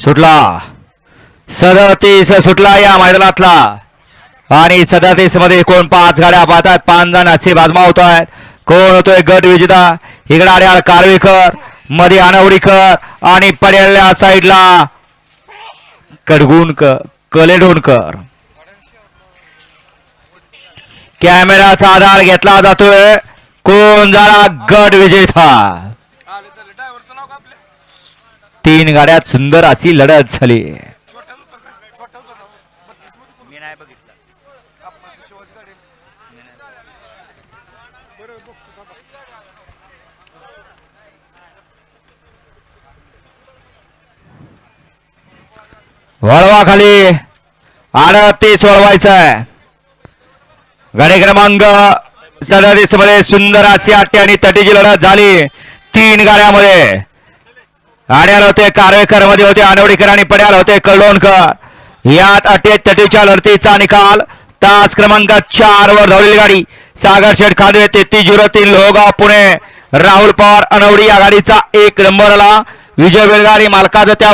सुटला. सदतीस सुटला या मैदानातला. आणि सदतीसमध्ये कोण पाच गाड्या पाहतात पाच जण असे बाजमावत आहेत कोण होतोय? गट विजेता इकडे आड्याळ कारवेकरमध्ये अनवडीकर आणि पडेल्या साईडला कडगुणकर कलेडोणकर कॅमेराचा आधार घेतला जातोय. कोण झाला गट विजेता? तीन गाड्यात सुंदर अशी लढत झाली. वळवा खाली अडतीस वळवायचं आहे गाडी क्रमांक सदतीसमध्ये सुंदर अशी अट्टी आणि तटीची लढत झाली. तीन गाड्यामध्ये आड्याला होते कारवेकरमध्ये होते आनवडीकर आणि पड्याला होते कळोणकर यात अटेतटीच्या लढतीचा निकाल. तास क्रमांक चार वर धावलेली गाडी. सागर शेठ खांदे तेहतीस झिरो तीन लोहगाव पुणे. राहुल पवार अनवडी या गाडीचा एक नंबरला. विजय बेलगाडी मालकाचं त्या